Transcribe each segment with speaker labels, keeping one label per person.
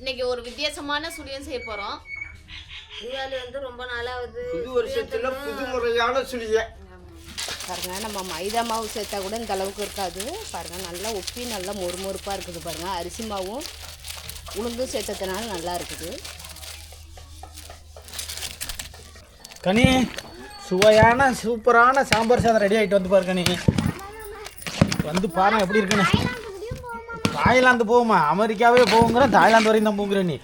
Speaker 1: இன்னைக்கு ஒரு வித்தியாசமான சுழியம் செய்ய போறோம்.
Speaker 2: தீபாவளி வந்து ரொம்ப நாளாவது
Speaker 3: புது வருஷத்துல புதுமுறையான சுழிய.
Speaker 4: பாருங்க நம்ம மைதா மாவு சேர்த்தா கூட இந்த அளவுக்கு இருக்காது. பாருங்க நல்லா உப்பி நல்லா மொறுமொறுப்பாக இருக்குது பாருங்க. அரிசி மாவும் உளுந்தும் சேர்த்ததுனால நல்லா இருக்குது.
Speaker 5: கனி சுவையான சூப்பரான சாம்பார் சாதம் ரெடி ஆகிட்டு வந்து பாரு கனி. வந்து பாருங்க எப்படி இருக்குன்னு. தாய்லாந்து போகுமா? அமெரிக்காவே போகுங்கிறேன் தாய்லாந்து வரையும் தான் போங்கிற நீ.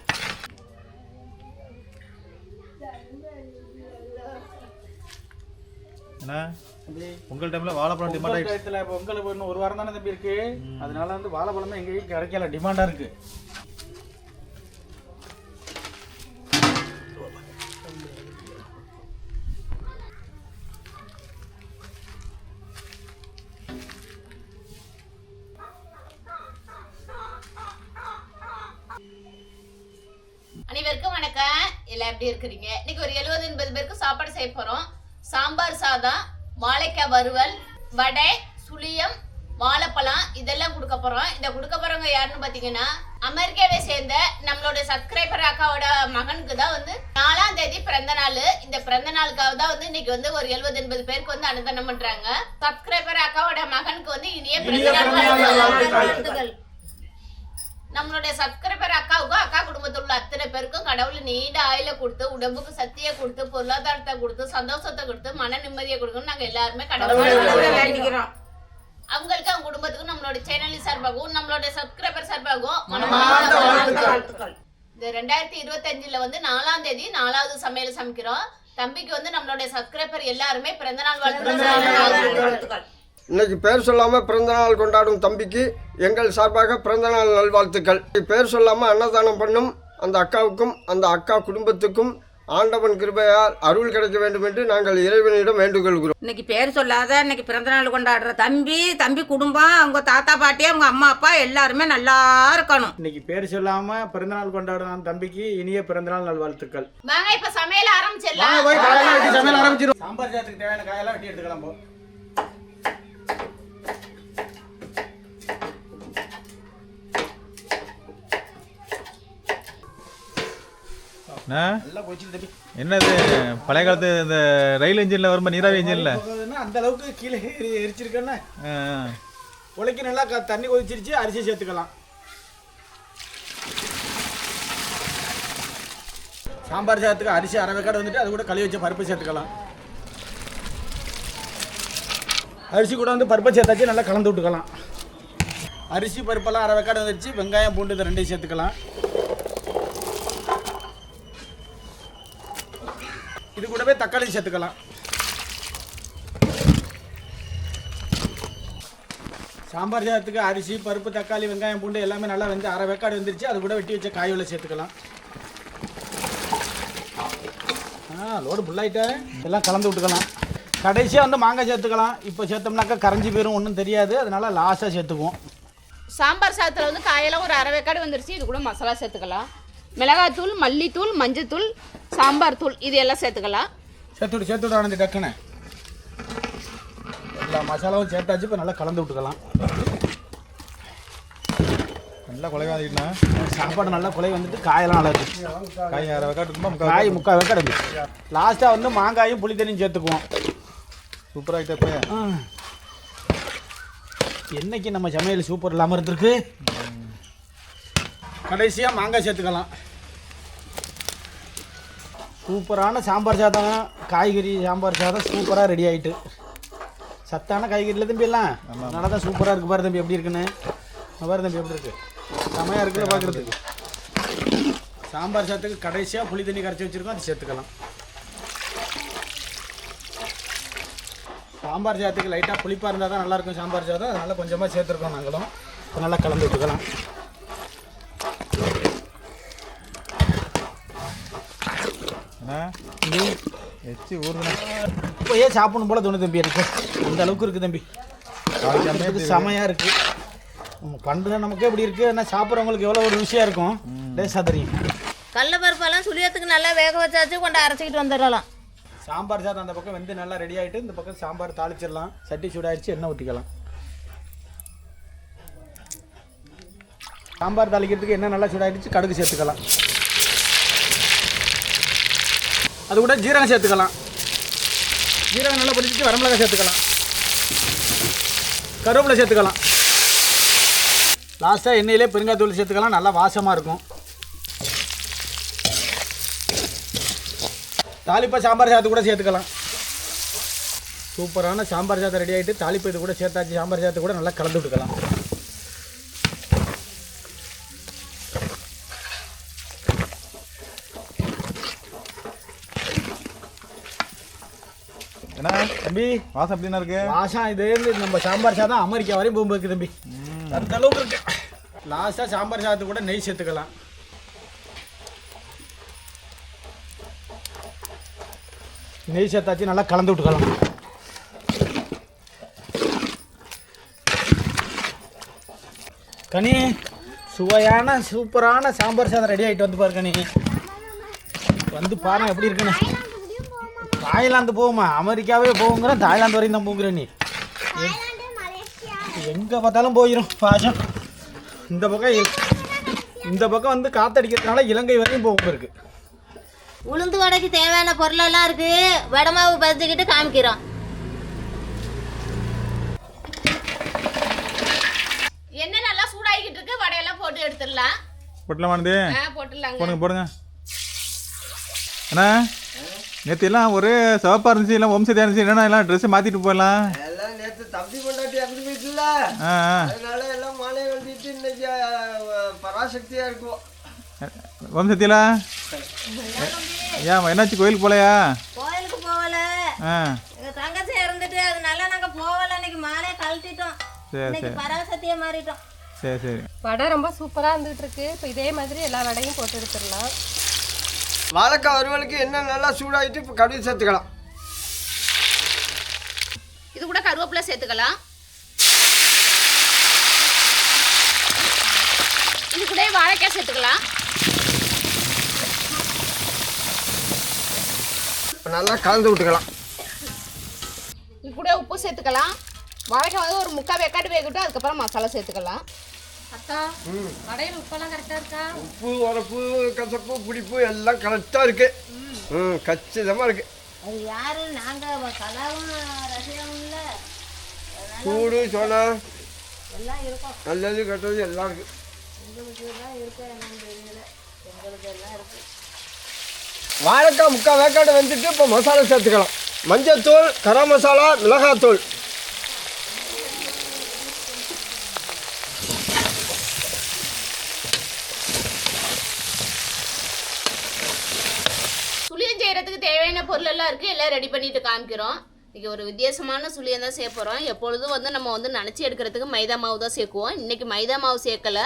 Speaker 6: என்ன? உங்கள் டைம்ல வாழைப்பழம் டிமாண்ட் ஆயிடுச்சு
Speaker 5: இன்னும் ஒரு வாரம் தானே தம்பி இருக்கு. அதனால வந்து வாழைப்பழம் எங்கேயும் கிடைக்கல டிமாண்டாக இருக்கு.
Speaker 1: அனைவருக்கும் வணக்கம். எல்லாம் எப்படி இருக்கிறீங்க? இன்னைக்கு ஒரு எழுபது எண்பது பேருக்கு சாப்பாடு செய்ய போறோம். சாம்பார் சாதம் வாழைக்காய் வறுவல் வடை சுளியம் வாழைப்பழம் இதெல்லாம் கொடுக்க போறோம். இந்த கொடுக்க போறவங்க யாருன்னு பாத்தீங்கன்னா அமெரிக்காவை சேர்ந்த நம்மளோட சப்ஸ்கிரைபர் அக்காவோட மகனுக்கு தான் வந்து நாலாம் தேதி பிறந்த நாள். இந்த பிறந்த நாளுக்காக தான் வந்து இன்னைக்கு வந்து ஒரு எழுபது எண்பது பேருக்கு வந்து அனுதானம் பண்றாங்க. சப்ஸ்கிரைபர் அக்காவோட மகனுக்கு வந்து இனிய பிறந்த நாள் நம்மளுடைய சப்ஸ்கிரைபர் அக்காவுக்கும் அக்கா குடும்பத்தில் உள்ள அத்தனை பேருக்கும் கடவுள் நீண்ட ஆயில கொடுத்து உடம்புக்கு சக்தியை கொடுத்து பொருளாதாரத்தை கொடுத்து சந்தோஷத்தை கொடுத்து மன நிம்மதியை கொடுக்கணும் நாங்க எல்லாருமே கடவுள் அவங்களுக்கு அவங்க குடும்பத்துக்கும் நம்மளோட சேனல் சார்பாகவும் நம்மளோட சப்ஸ்கிரைபர் சார்பாகவும் இந்த ரெண்டாயிரத்தி இருபத்தஞ்சுல வந்து நாலாம் தேதி நாலாவது சமையல் சமைக்கிறோம். தம்பிக்கு வந்து நம்மளுடைய சப்ஸ்கிரைபர் எல்லாருமே பிறந்தநாள் வாழ்த்துக்கள்.
Speaker 3: இன்னைக்கு பேர் சொல்லாம பிறந்த நாள் கொண்டாடும் தம்பிக்கு எங்கள் சார்பாக பிறந்த நாள் நல்வாழ்த்துக்கள். பேர் சொல்லாம அன்னதானம் பண்ணும் அந்த அக்காவுக்கும் அந்த அக்கா குடும்பத்துக்கும் ஆண்டவன் கிருபையால் அருள் கிடைக்க வேண்டும் என்று நாங்கள் இறைவனிடம் வேண்டுகொள்கிறோம்.
Speaker 2: இன்னைக்கு பேர் சொல்லாத இன்னைக்கு பிறந்த நாள் கொண்டாடுற தம்பி தம்பி குடும்பம் அவங்க தாத்தா பாட்டி அவங்க அம்மா அப்பா எல்லாருமே நல்லா இருக்கணும்.
Speaker 5: இன்னைக்கு பேர் சொல்லாம பிறந்தநாள் கொண்டாடும் தம்பிக்கு இனிய பிறந்தநாள் நல்வாழ்த்துக்கள்.
Speaker 1: வாங்க இப்ப சமையல்
Speaker 5: வாங்க
Speaker 1: ஆரம்பிச்சிடலாம்
Speaker 5: போய் காயெல்லாம் வெட்டி சமையல் ஆரம்பிச்சிடும் சாம்பார் சாதத்துக்கு தேவையான காயெல்லாம் வெட்டி எடுத்துக்கலாம் போ
Speaker 6: என்ன?
Speaker 5: நல்லா போச்சு தம்பி
Speaker 6: என்னது பழைய காலத்து இந்த ரயில் இன்ஜின்ல வரும்போது நீராவி இன்ஜின்ல
Speaker 5: அந்த அளவுக்கு கீழே எரி- எரிச்சிருக்கேன்னா. உலைக்கு நல்லா தண்ணி கொதிச்சிருச்சு அரிசி சேர்த்துக்கலாம். சாம்பார் சாதத்துக்கு அரிசி அரை வெக்காடு வந்துட்டு அது கூட கழுவி வச்ச பருப்பு சேர்த்துக்கலாம். அரிசி கூட வந்து பருப்பை சேர்த்தாச்சு நல்லா கலந்து விட்டுக்கலாம். அரிசி பருப்பெல்லாம் அரை வெக்காடு வந்துருச்சு வெங்காயம் பூண்டு இந்த ரெண்டையும் சேர்த்துக்கலாம். இது கூடவே தக்காளி சேர்த்துக்கலாம். சாம்பார் சாதத்துக்கு அரிசி பருப்பு தக்காளி வெங்காயம் பூண்டு எல்லாமே நல்லா வந்து அரை வெக்காடு வந்துருச்சு. அது கூட வெட்டி வச்ச காயோட சேர்த்துக்கலாம். ஆ லோடு ஃபுல்லாகிட்ட எல்லாம் கலந்து விட்டுக்கலாம். கடைசியாக வந்து மாங்காய் சேர்த்துக்கலாம். இப்போ சேர்த்தோம்னாக்கா கரைஞ்சி போயிடும் ஒன்றும் தெரியாது. அதனால லாஸ்ட்டாக சேர்த்துக்குவோம்.
Speaker 4: சாம்பார் சாதத்தில் வந்து காயெல்லாம் ஒரு அரை வேக்காடு வந்துருச்சு. இது கூட மசாலா சேர்த்துக்கலாம். மிளகாத்தூள் மல்லித்தூள் மஞ்சத்தூள் சாம்பார் தூள் இது எல்லாம் சேர்த்துக்கலாம்.
Speaker 5: சேர்த்து விட்டு சேர்த்து விட ஆனந்தி டக்குன்னு. எல்லா மசாலாவும் சேர்த்தாச்சு இப்போ நல்லா கலந்து விட்டுக்கலாம்.
Speaker 6: நல்லா குலைவாதிக்கிட்டா
Speaker 5: சாப்பாடு நல்லா குலை வந்துட்டு காயெல்லாம் நல்லா இருக்கு.
Speaker 6: காய் அரை வெக்காட்டு
Speaker 5: காய் முக்கால் வெக்காடு இருக்கு. லாஸ்ட்டாக வந்து மாங்காயும் புளி தண்ணியும் சேர்த்துக்குவோம்.
Speaker 6: சூப்பர் ஆகிட்ட இப்போ.
Speaker 5: ஆ. என்னைக்கு நம்ம சமையல் சூப்பர் இல்லாமல் இருந்திருக்கு? கடைசியாக மாங்காய் சேர்த்துக்கலாம். சூப்பரான சாம்பார் சாதம் காய்கறி சாம்பார் சாதம் சூப்பராக ரெடி ஆயிட்டு. சத்தான காய்கறியில் தம்பி எல்லாம். அதனால தான் சூப்பராக இருக்கு பாரு தம்பி எப்படி இருக்குன்னு. பாரு தம்பி எப்படி இருக்கு. செமையாக இருக்குல்ல பார்க்குறதுக்கு சாம்பார் சாதத்துக்கு கடைசியாக புளி தண்ணி கரைச்சி வச்சுருக்கோம் அது சேர்த்துக்கலாம். சாம்பார் சாதத்துக்கு லைட்டாக புளிப்பாக இருந்தால் தான் நல்லாயிருக்கும் சாம்பார் சாதம். அதனால் கொஞ்சமாக சேர்த்துருக்கோம் நாங்களும். நல்லா கலந்து விட்டுக்கலாம்
Speaker 6: எச்சி ஊறுதுண்ணா
Speaker 5: இப்போ ஏன் சாப்பிடணும் போல தோணுது தம்பி எனக்கு? அந்த அளவுக்கு இருக்குது தம்பி. செமையாக இருக்குது பண்டு நமக்கே இப்படி இருக்குது ஆனால் சாப்பிட்றவங்களுக்கு எவ்வளோ ஒரு ருசியாக இருக்கும். டேஸ்டாக தெரியும்
Speaker 2: கடல பருப்பெல்லாம் சுழியத்துக்கு நல்லா வேக வச்சாச்சு கொண்டு அரைச்சிக்கிட்டு வந்துடலாம்.
Speaker 5: சாம்பார் சாதம் அந்த பக்கம் வெந்து நல்லா ரெடி ஆகிட்டு இந்த பக்கம் சாம்பார் தாளிச்சிடலாம். சட்டி சூடாயிடுச்சு எண்ணெய் ஊற்றிக்கலாம் சாம்பார் தாளிக்கிறதுக்கு என்ன நல்லா சூடாயிடுச்சு கடுகு சேர்த்துக்கலாம். அது கூட ஜீரகம் சேர்த்துக்கலாம். ஜீரகம் நல்லா பிடிச்சிட்டு வரமிளகாய் சேர்த்துக்கலாம். கருவேப்பிலை சேர்த்துக்கலாம். லாஸ்ட்டாக எண்ணெயிலே பெருங்காயத்தூள் சேர்த்துக்கலாம். நல்லா வாசமாக இருக்கும். தாளிப்பா சாம்பார் சாத்து கூட சேர்த்துக்கலாம். சூப்பரான சாம்பார் சாதம் ரெடி ஆகிட்டு தாளிப்பு இது கூட சேர்த்தாச்சு சாம்பார் சாதத்தை கூட நல்லா கலந்து விட்டுக்கலாம்.
Speaker 6: என்ன தம்பி வாசம் எப்படின்னா இருக்கு?
Speaker 5: வாசம் இது நம்ம சாம்பார் சாதம் அமெரிக்கா வரையும் போகும்போது இருக்கு தம்பி. அந்த அளவுக்கு இருக்கு. லாஸ்ட்டாக சாம்பார் சாதத்து கூட நெய் சேர்த்துக்கலாம். நெய் சேர்த்தாச்சு நல்லா கலந்து விட்டுக்கலாம். கனி சுவையான சூப்பரான சாம்பார் சாதம் ரெடி ஆகிட்டு வந்து பாரு கனி. வந்து பாருங்க எப்படி இருக்குன்னு. தாய்லாந்து போகுமா அமெரிக்காவே போகுங்கிற தாய்லாந்து வரையும் தான் போங்கிற நீ. எங்கே பார்த்தாலும் போயிடும் பாசம் இந்த பக்கம் இந்த பக்கம் வந்து காத்தடிக்கிறதுனால இலங்கை வரையும் போகும் இருக்கு.
Speaker 7: உளுந்து வடைக்கு தேவையான பொருளெல்லாம் இருக்கு. வடமாவு பறிச்சுக்கிட்டு காமிக்கிறோம்.
Speaker 1: எண்ணெய் நல்லா சூடாகிக்கிட்டு இருக்கு? வடையெல்லாம் போட்டு எடுத்துடலாம். போட்டுடலாங்க.
Speaker 6: போடுங்க போடுங்க. அண்ணா நேற்று எல்லாம் ஒரு சிவப்பாக இருந்துச்சு எல்லாம் வம்சதியாக இருந்துச்சு என்னன்னா எல்லாம் ட்ரெஸ்ஸை மாற்றிட்டு போயிடலாம்?
Speaker 3: எல்லாம் நேற்று தம்பி கொண்டாட்டி இறந்து
Speaker 6: ஆ
Speaker 3: அதனால எல்லாம் மாலை கட்டிட்டு இன்னைக்கு அஹ், பராசக்தியா இருக்கும்.
Speaker 6: வம்சத்தியில் ஏன் என்னாச்சு கோயிலுக்கு போகலையா
Speaker 7: கோயிலுக்கு போகல.
Speaker 6: ஆ.
Speaker 7: எங்க தங்கச்சி இறந்துட்டு அதனால நாங்க போகல. இன்னைக்கு மாலையை கழட்டிட்டோம்.
Speaker 6: சரி
Speaker 7: இன்னைக்கு
Speaker 6: சரி.
Speaker 7: பராசக்தியை மாறிட்டோம்.
Speaker 6: சரி சரி.
Speaker 8: வடை ரொம்ப சூப்பராக இருந்துகிட்டு இருக்கு. இப்போ இதே மாதிரி எல்லா வடையும் போட்டு எடுத்துடலாம்.
Speaker 3: வாழைக்காய் வறுவலுக்கு என்ன நல்லா சூடாயிட்டு இப்போ கடுகு சேர்த்துக்கலாம்.
Speaker 1: இது கூட கருவேப்பிலை சேர்த்துக்கலாம். இது கூட வாழைக்காய் சேர்த்துக்கலாம்.
Speaker 3: இப்போ நல்லா கலந்து விட்டுக்கலாம்.
Speaker 1: இது கூட உப்பு சேர்த்துக்கலாம். வாழைக்காய் வந்து ஒரு முக்கால் வேக்காட்டு வேகட்டும் அதுக்கப்புறம் மசாலா சேர்த்துக்கலாம்.
Speaker 3: உப்பு உரப்பு கசப்பு புளிப்பு எல்லாம் கரெக்டாக இருக்கு. ம். கச்சிதமாக இருக்கு.
Speaker 7: அது யாரு? நாங்க கலாவும் ரசிகாவும் இல்ல.
Speaker 3: சூடு சோனா
Speaker 7: எல்லாம் இருக்கும்.
Speaker 3: நல்லது கெட்டது எல்லாம் இருக்கு.
Speaker 7: உங்களுக்கு எல்லாம் இருக்கு என்னன்னு தெரியல. எங்களுக்கு எல்லாம் இருக்கு.
Speaker 3: வாழைக்காய் முக்கால் வேக்காடு வந்துட்டு இப்போ மசாலா சேர்த்துக்கலாம். மஞ்சத்தூள் கரம் மசாலா மிளகாத்தூள்.
Speaker 1: சுளியம் செய்யறதுக்கு தேவையான பொருள் எல்லாம் இருக்கு. எல்லாம் ரெடி பண்ணிட்டு காமிக்கிறோம். இன்னைக்கு ஒரு வித்தியாசமான சுளியம் தான் சேர்க்க போகிறோம் எப்பொழுதும் வந்து நம்ம வந்து நனைச்சி எடுக்கிறதுக்கு மைதா மாவு தான் சேர்க்குவோம். இன்னைக்கு மைதா மாவு சேர்க்கல.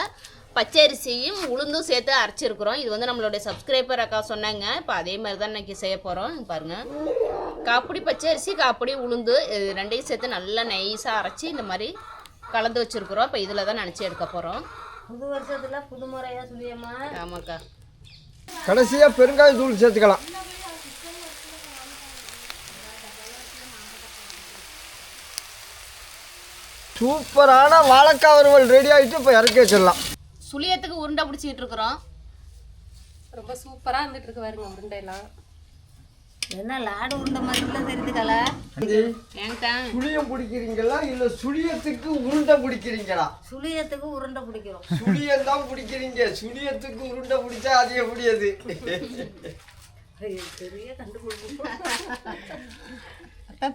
Speaker 1: பச்சரிசியும் உளுந்தும் சேர்த்து அரைச்சிருக்கிறோம். இது வந்து நம்மளுடைய சப்ஸ்கிரைபர் அக்கா சொன்னாங்க. இப்போ அதே மாதிரி தான் இன்னைக்கு செய்ய போகிறோம் பாருங்க. காப்பிடி பச்சரிசி காப்பிடி உளுந்து இது ரெண்டையும் சேர்த்து நல்லா நைஸாக அரைச்சி இந்த மாதிரி கலந்து வச்சுருக்குறோம். இப்போ இதில் தான் நினச்சி எடுக்க போகிறோம்
Speaker 7: புது வருஷத்துல புது முறையா சொல்லியம்மா
Speaker 1: ஆமாக்கா.
Speaker 3: கடைசியாக பெருங்காய தூள் சேர்த்துக்கலாம். சூப்பரான வாழைக்காய் வறுவல் ரெடி ஆகிட்டு இப்போ இறக்கி வச்சிடலாம்.
Speaker 1: சுளியத்துக்கு உருண்டை பிடிச்சிக்கிட்டு இருக்கிறோம்.
Speaker 8: ரொம்ப சூப்பராக இருந்துட்டு இருக்கு பாருங்க உருண்டையெல்லாம்.
Speaker 7: என்ன லாடு உருண்டை மாதிரில தெரியுதுக்கல
Speaker 1: ஏங்கக்கா
Speaker 3: சுழியம் பிடிக்கிறீங்களா இல்லை சுழியத்துக்கு உருண்டை பிடிக்கிறீங்களா?
Speaker 7: சுழியத்துக்கு உருண்டை பிடிக்கிறோம்.
Speaker 3: சுழியம் தான் பிடிக்கிறீங்க. சுழியத்துக்கு உருண்டை பிடிச்சா அது எப்படியது
Speaker 7: பெரிய கண்டுபிடிப்பு.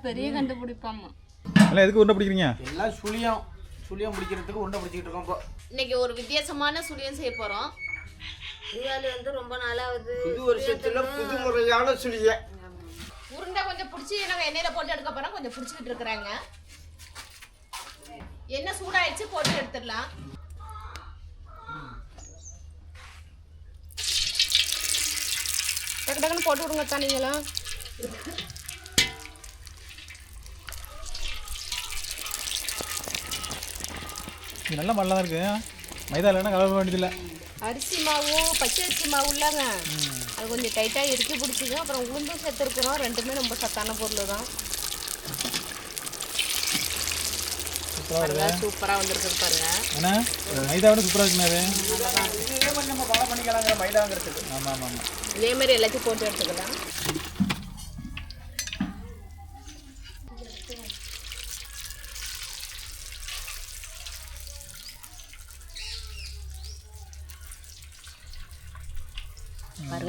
Speaker 1: பெரிய கண்டுபிடிப்பாமா?
Speaker 6: எல்லாம் எதுக்கு உருண்டை பிடிக்கிறீங்க?
Speaker 5: எல்லாம் சுழியம். சுழியம் பிடிக்கிறதுக்கு உருண்டை பிடிச்சிக்கிட்டு இருக்கோம் இப்போ.
Speaker 1: இன்னைக்கு ஒரு வித்தியாசமான சுழியம் செய்ய போறோம்.
Speaker 7: தீபாவளி வந்து ரொம்ப நாளாவது
Speaker 3: புது வருஷத்துல புது முறையான சுழிய
Speaker 1: உருண்டை கொஞ்சம் பிடிச்சி நாங்கள் எண்ணெயில போட்டு எடுக்க போறோம். கொஞ்சம் பிடிச்சிக்கிட்டு இருக்கிறாங்க. எண்ணெய் சூடாயிடுச்சு போட்டு எடுத்துடலாம். டக்கு டக்குன்னு போட்டு விடுங்க தான்
Speaker 6: இது நல்ல மண்ணெலாம் தான் இருக்கு மைதா இல்லைன்னா கலக்க வேண்டியதில்லை.
Speaker 1: அரிசி மாவும் பச்சை அரிசி மாவு இல்லைங்க. அது கொஞ்சம் டைட்டாக இறுக்கி பிடிச்சிது அப்புறம் உளுந்தும் சேர்த்துருக்குறோம் ரெண்டுமே ரொம்ப சத்தான பொருள் தான்.
Speaker 6: சூப்பராக
Speaker 4: வந்திருக்குது பாருங்க.
Speaker 6: அண்ணா மைதா விட சூப்பராக இருக்குண்ணா
Speaker 5: நம்ம ஃபாலோ பண்ணிக்கலாங்க மைதாங்கிறதுக்கு
Speaker 6: ஆமாம் ஆமாம் ஆமாம்
Speaker 4: இதே மாதிரி எல்லாத்தையும் போட்டு எடுத்துக்கலாம்.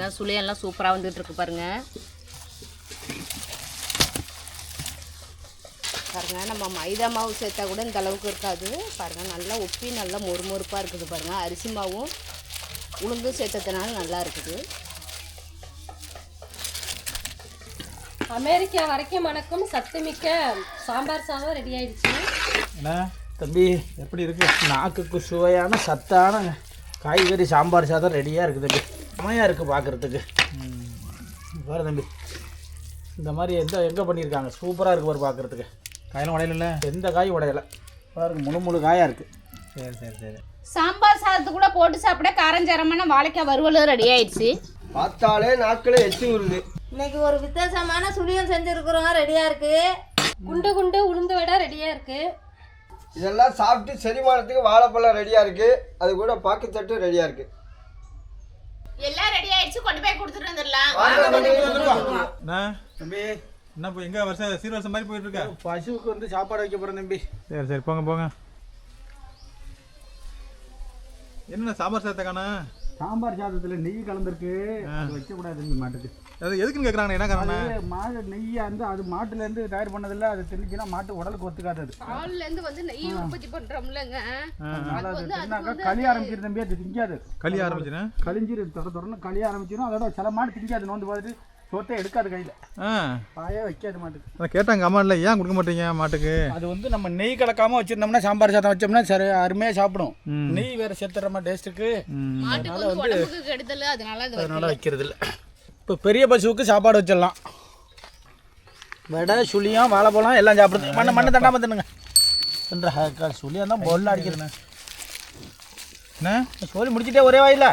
Speaker 4: பாருங்க. சுளியெல்லாம் சூப்பராக வந்துட்டு இருக்கு பாருங்க. பாருங்க நம்ம மைதா மாவு சேர்த்தா கூட இந்த அளவுக்கு இருக்காது. பாருங்க நல்லா ஒப்பி நல்லா மொறுமொறுப்பாக இருக்குது பாருங்க. அரிசி மாவும் உளுந்தும் சேர்த்ததுனால நல்லா இருக்குது.
Speaker 8: அமெரிக்கா வரைக்கும் மணக்கும் சத்துமிக்க சாம்பார் சாதம் ரெடி ஆயிடுச்சு.
Speaker 5: என்ன தம்பி எப்படி இருக்கு? நாக்குக்கு சுவையான சத்தான காய்கறி சாம்பார் சாதம் ரெடியாக இருக்குது தம்பி. செமையாக இருக்குது பார்க்குறதுக்கு பாரு தம்பி. இந்த மாதிரி எந்த எங்கே பண்ணியிருக்காங்க சூப்பராக இருக்கு பாரு பார்க்குறதுக்கு
Speaker 6: காயெல்லாம் உடையில
Speaker 5: எந்த காய் உடையலை. பாருங்க முழு முழு காயாக இருக்குது
Speaker 6: சரி சரி சரி.
Speaker 1: சாம்பார் சாதத்து கூட போட்டு சாப்பிட காரஞ்சரமான வாழைக்காய் வறுவலும் ரெடி ஆயிடுச்சு.
Speaker 3: பார்த்தாலே நாக்கில் எச்சி வருது
Speaker 7: இன்னைக்கு ஒரு வித்தியாசமான சுழியம் செஞ்சுருக்குறோம். ரெடியாக இருக்கு.
Speaker 8: குண்டு குண்டு உளுந்து வடை ரெடியா இருக்கு.
Speaker 3: இதெல்லாம் சாப்பிட்டு செரிமானத்துக்கு வாழைப்பழம் ரெடியாக இருக்குது அது கூட பாக்குத்தட்டு ரெடியாக இருக்குது
Speaker 1: எல்லாம் ரெடி ஆயிடுச்சு கொண்டு போய் கொடுத்துட்டு வந்துடலாம்.
Speaker 6: அண்ணா
Speaker 5: தம்பி.
Speaker 6: என்ன இப்போ எங்கே வருஷம் சீர்வரிசம் மாதிரி போயிட்டு இருக்கா?
Speaker 5: பசுவுக்கு வந்து சாப்பாடு வைக்க போகிறேன் தம்பி.
Speaker 6: சரி சரி போங்க போங்க. என்ன சாம்பார் சேர்த்த காணா
Speaker 5: சாம்பார் சாதத்தில் நெய் கலந்துருக்கு. அது வைக்கக்கூடாது தம்பி மாட்டுக்கு.
Speaker 6: அது எதுக்குன்னு கேட்குறாங்க என்ன காரணம்?
Speaker 5: மாடு நெய்யை வந்து அது மாட்டுலேருந்து தயார் பண்ணதில்ல அது திணிச்சுன்னா மாட்டு உடலுக்கு ஒத்துக்காது அது
Speaker 4: பால்லேருந்து வந்து நெய் உற்பத்தி பண்ணுறோம்லங்க
Speaker 5: அதனால அது தின்னாக்கா களி ஆரம்பிச்சிரு திங்காது
Speaker 6: களி ஆரம்பிச்சுண்ணே
Speaker 5: கழிஞ்சிரு தொட தொடர்ந்து களி ஆரம்பிச்சிடும் அதோட சில மாடு திங்காது நோந்து பார்த்துட்டு சொத்தை எடுக்காது கையில்.
Speaker 6: ஆ.
Speaker 5: பாயே வைக்காது மாட்டுக்கு.
Speaker 6: அதான் கேட்டாங்க அம்மா இல்லை ஏன் கொடுக்க மாட்டீங்க மாட்டுக்கு?
Speaker 5: அது வந்து நம்ம நெய் கலக்காம வச்சிருந்தோம்னா சாம்பார் சாதம் வச்சோம்னா சரி அருமையாக சாப்பிடும். நெய் வேற சேர்த்துறமா டேஸ்ட்டுக்கு
Speaker 4: மாட்டுக்கு வந்து உடம்புக்கு கெடுதல் அதனால அது
Speaker 5: அதனால வைக்கிறது இல்லை இப்போ பெரிய பசுவுக்கு சாப்பாடு வச்சிடலாம். வடை சுழியம் வாழைப்பழம் எல்லாம் சாப்பிடுது மண்ணை மண்ணை தண்டாம தின்னுங்க. தின்ற சுழியம் தான் பொருள் அடிக்கிறது.
Speaker 6: என்ன?
Speaker 5: சொல்லி முடிச்சிட்டே ஒரே வாயில.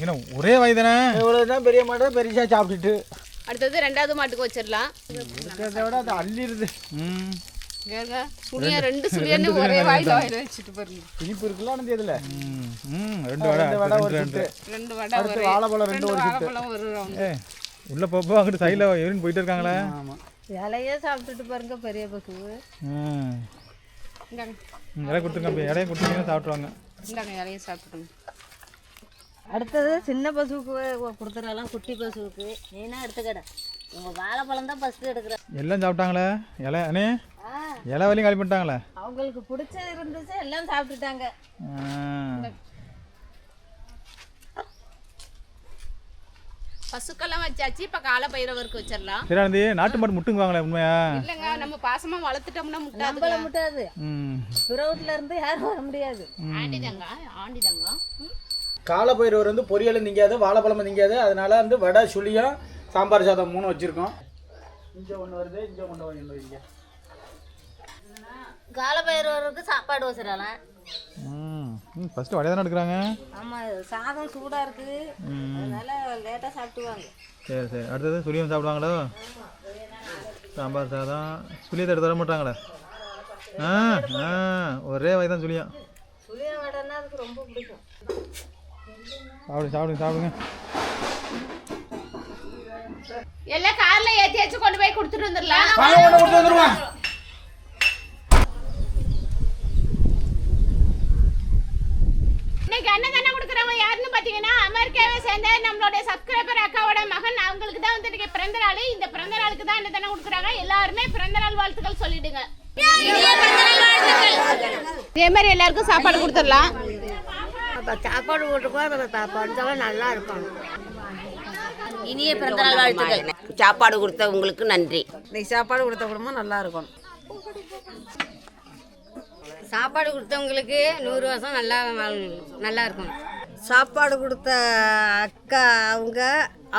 Speaker 6: என்ன ஒரே வயதானே
Speaker 5: இவ்வளோ தான் பெரிய மாட்டை பெருசாக சாப்பிட்டுட்டு.
Speaker 4: அடுத்தது ரெண்டாவது மாட்டுக்கு வச்சிடலாம்.
Speaker 5: இருக்கிறத விட அது அள்ளிடுது
Speaker 4: சுளியா ரெண்டு சுளியான்னு ஒரே வாயில வாயில வச்சுட்டு பாருங்க.
Speaker 5: இனிப்பு இருக்குல்ல அந்த இதில்?
Speaker 6: ம் ம் ரெண்டு வடை
Speaker 5: ரெண்டு வடை ஒரு
Speaker 6: ரெண்டு. ரெண்டு
Speaker 5: சுட்டு.
Speaker 4: ரெண்டு வடை
Speaker 5: அடுத்து
Speaker 4: ஒரு
Speaker 5: வாழைப்பழம் ரெண்டு ஒரு சுட்டு.
Speaker 4: வாழைப்பழம் ஒரு round.
Speaker 6: ஏ உள்ள போப்போ அங்கிட்டு சைடில் எவரின் போயிட்டு இருக்காங்களே.
Speaker 5: ஆமாம்
Speaker 7: இலையே சாப்பிட்டுட்டு பாருங்க பெரிய பசு
Speaker 6: ம். இலைய கொடுத்துருங்க இலைய கொடுத்தீங்கன்னா சாப்பிட்ருவாங்க
Speaker 4: இந்தாங்க இலையை சாப்பிட்டுக்கோங்க.
Speaker 7: அடுத்தது சின்ன பசுவுக்கு கொடுத்துடலாம் குட்டி பசுவுக்கு. நீனா எடுத்துக்கட. உங்கள் வாழைப்பழம் தான் ஃபஸ்ட்டு எடுக்கிறேன்
Speaker 6: எல்லாம் சாப்பிட்டாங்களே? இலை அண்ணே? இலை வரையும் காலி பண்ணிட்டாங்களே?
Speaker 7: அவங்களுக்கு பிடிச்சது இருந்துச்சு எல்லாம் சாப்பிட்டுட்டாங்க.
Speaker 4: பசுக்கெல்லாம் வச்சாச்சு இப்போ காலை பயிரவருக்கு வச்சிடலாம்.
Speaker 6: சரி நாட்டு மாடு முட்டுங்குவாங்களே உண்மையா?
Speaker 4: இல்லைங்க நம்ம பாசமா வளர்த்துட்டோம்னா முட்டாது
Speaker 7: நம்மள முட்டாது.
Speaker 6: ம்.
Speaker 7: பிறவுட்ல இருந்து யாரும் வர முடியாது.
Speaker 4: ஆண்டி தாங்க ஆண்டி தாங்க
Speaker 5: காலப்பயிர் வந்து பொரியல் திங்காது வாழைப்பழம் திங்காது அதனால வந்து வடை சுழியம் சாம்பார் சாதம் மூணு வச்சுருக்கோம். இங்கே ஒன்று வருது இங்கே ஒன்று ஒன்று வைங்க
Speaker 7: காலபைரவருக்கு சாப்பாடு வச்சிடலாம்.
Speaker 6: ம் வடையை தானே எடுக்கிறாங்க?
Speaker 7: ஆமாம் சாதம் சூடாக இருக்குது அதனால லேட்டாக சாப்பிட்டுவாங்க.
Speaker 6: சரி சரி. அடுத்தது சுழியம் சாப்பிடுவாங்களோ? சாம்பார் சாதம். சுழியத்தை எடுத்து தர மாட்டாங்களே? ஆ ஆ ஒரே வயது தான் சுழியம்.
Speaker 7: சுழிய வடைன்னா அதுக்கு ரொம்ப பிடிக்கும்.
Speaker 6: சாப்பிடுங்க சாப்பிடுங்க சாப்பிடுங்க.
Speaker 1: எல்லாம் கார்ல ஏத்தி வச்சு கொண்டு போய் கொடுத்துட்டு வந்துடலாம்.
Speaker 5: வாங்க ஒன்று கொடுத்து வந்துருவான்
Speaker 1: இன்னைக்கு அன்னதானம் கொடுக்குறவங்க யாருன்னு பாத்தீங்கன்னா அமெரிக்காவை சேர்ந்த நம்மளுடைய சப்ஸ்கிரைபர் அக்காவோட மகன். அவங்களுக்கு தான் வந்து இன்னைக்கு பிறந்த நாள். இந்த பிறந்த நாளுக்கு தான் அன்னதானம் கொடுக்குறாங்க. எல்லாருமே பிறந்த நாள் வாழ்த்துக்கள் சொல்லிடுங்க. இதே மாதிரி எல்லாருக்கும் சாப்பாடு கொடுத்துடலாம்.
Speaker 7: சாப்பாடு போட்டுக்கோ பஞ்சம் நல்லா இருக்கும். இனிய பிறந்தநாள் வாழ்த்துக்கள்.
Speaker 2: சாப்பாடு கொடுத்தவங்களுக்கு நன்றி.
Speaker 9: இன்னைக்கு சாப்பாடு கொடுத்த குடும்பம் நல்லா இருக்கும்.
Speaker 7: சாப்பாடு கொடுத்தவங்களுக்கு நூறு வருஷம் நல்லா நல்லா இருக்கும்.
Speaker 9: சாப்பாடு கொடுத்த அக்கா அவங்க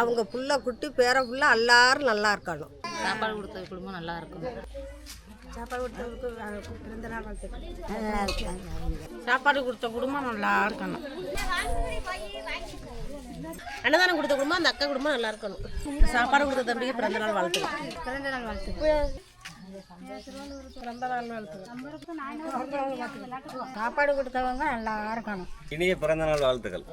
Speaker 9: அவங்க புள்ள குட்டி பேர புள்ள எல்லாரும் நல்லா இருக்கணும்.
Speaker 7: சாப்பாடு கொடுத்த குடும்பம் நல்லா இருக்கும்.
Speaker 9: சாப்பாடு கொடுத்தவங்களுக்கு பிறந்த நாள்
Speaker 7: நல்லா இருக்கும்
Speaker 9: சாப்பாடு கொடுத்த குடும்பம் நல்லா இருக்கணும்.
Speaker 7: அன்னதானம் கொடுத்த குடும்பம் அந்த அக்கா குடும்பம் நல்லா இருக்கணும்.
Speaker 9: சாப்பாடு கொடுத்த தம்பிக்கு பிறந்த நாள் வாழ்த்து
Speaker 7: பிறந்த நாள் வாழ்த்து சாப்பாடு கொடுத்தவங்க நல்லா இருக்கணும்.
Speaker 10: இனிய பிறந்தநாள் வாழ்த்துக்கள்.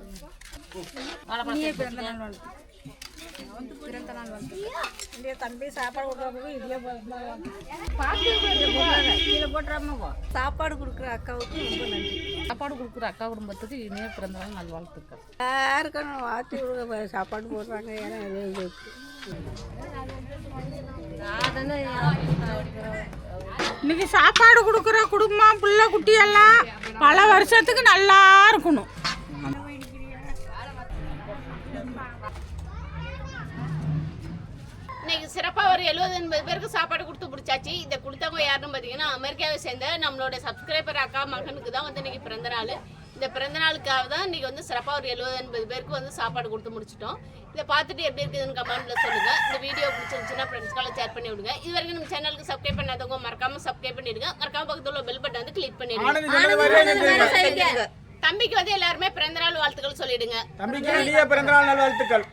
Speaker 9: சாப்பாடு கொடுக்குற அக்காவுக்கு ரொம்ப நன்றி
Speaker 4: சாப்பாடு கொடுக்குற அக்கா குடும்பத்துக்கு இனிய பிறந்தநாள் நல்வாழ்த்துக்கள்
Speaker 9: யாருக்கும் வாத்தி கொடுக்க சாப்பாடு போடுறாங்க ஏன்னா
Speaker 2: இன்னைக்கு சாப்பாடு கொடுக்குற குடும்பம் பிள்ளை குட்டி எல்லாம் பல வருஷத்துக்கு நல்லா இருக்கணும்.
Speaker 1: இன்னைக்கு சிறப்பாக ஒரு எழுபது எண்பது பேருக்கு சாப்பாடு கொடுத்து பிடிச்சாச்சு இதை கொடுத்தவங்க யாருன்னு பார்த்தீங்கன்னா அமெரிக்காவை சேர்ந்த நம்மளோட சப்ஸ்கிரைபர் அக்கா மகனுக்கு தான் வந்து இன்னைக்கு பிறந்த நாள் இந்த பிறந்த நாளுக்காக தான் இன்னைக்கு வந்து சிறப்பாக ஒரு எழுபது எண்பது பேருக்கு வந்து சாப்பாடு கொடுத்து முடிச்சிட்டோம். இதை பார்த்துட்டு எப்படி இருக்குதுன்னு கமெண்ட்ல சொல்லுங்க. இந்த வீடியோ பிடிச்சிருந்துச்சுன்னா ஃப்ரெண்ட்ஸ்க்கால ஷேர் பண்ணி விடுங்க. இது வரைக்கும் நம்ம சேனலுக்கு சப்ஸ்கிரைப் பண்ணாதவங்க மறக்காம சப்ஸ்கிரைப் பண்ணிடுங்க. மறக்காம பக்கத்துல உள்ள பெல் பட்டன் வந்து கிளிக் பண்ணிடுங்க. தம்பிக்கு வந்து எல்லாருமே பிறந்தநாள் வாழ்த்துக்கள் சொல்லிடுங்க.
Speaker 5: தம்பிக்கு இனிய பிறந்தநாள் நல்வாழ்த்துக்கள்.